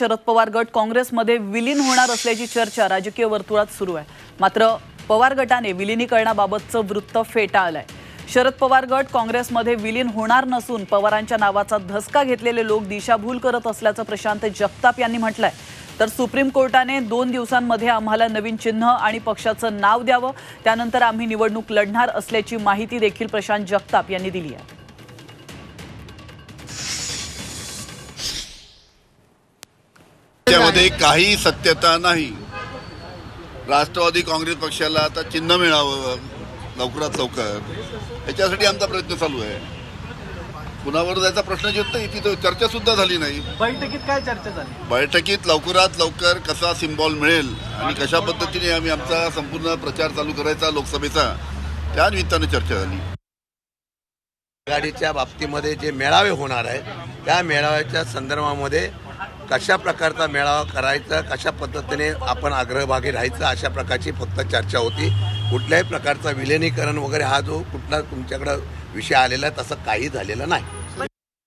शरद पवार गट काँग्रेसमध्ये विलीन होणार असल्याची चर्चा राजकीय वर्तुळात सुरू आहे. मात्र पवार गटाने विलिनीकरणाबाबतचं वृत्त फेटाळलंय. शरद पवार गट काँग्रेसमध्ये विलीन होणार नसून पवारांच्या नावाचा धसका घेतलेले लोक दिशाभूल करत असल्याचं प्रशांत जगताप यांनी म्हटलंय. तर सुप्रीम कोर्टाने दोन दिवसांमध्ये आम्हाला नवीन चिन्ह आणि पक्षाचं नाव द्यावं. त्यानंतर आम्ही निवडणूक लढणार असल्याची माहिती देखील प्रशांत जगताप यांनी दिली आहे. त्यामध्ये काही सत्यता नाही. राष्ट्रवादी काँग्रेस पक्षाला आता चिन्ह मिळावं लवकरात लवकर. याच्यासाठी आमचा प्रयत्न चालू आहे. कुणावर जायचा प्रश्न येत नाही तिथं चर्चा सुद्धा झाली नाही. बैठकीत काय चर्चा झाली? बैठकीत लवकरात लवकर कसा सिम्बॉल मिळेल आणि कशा पद्धतीने आम्ही आमचा संपूर्ण प्रचार चालू करायचा लोकसभेचा त्या निमित्तानं चर्चा झाली. आघाडीच्या बाबतीमध्ये जे मेळावे होणार आहेत त्या मेळाव्याच्या संदर्भामध्ये कशा प्रकारचा मेळावा करायचा कशा पद्धतीने आपण आग्रहभागी राहायचं अशा प्रकारची फक्त चर्चा होती. कुठल्याही प्रकारचा विलिनीकरण वगैरे हा जो कुठला तुमच्याकडं विषय आलेला आहे तसं काही झालेलं नाही.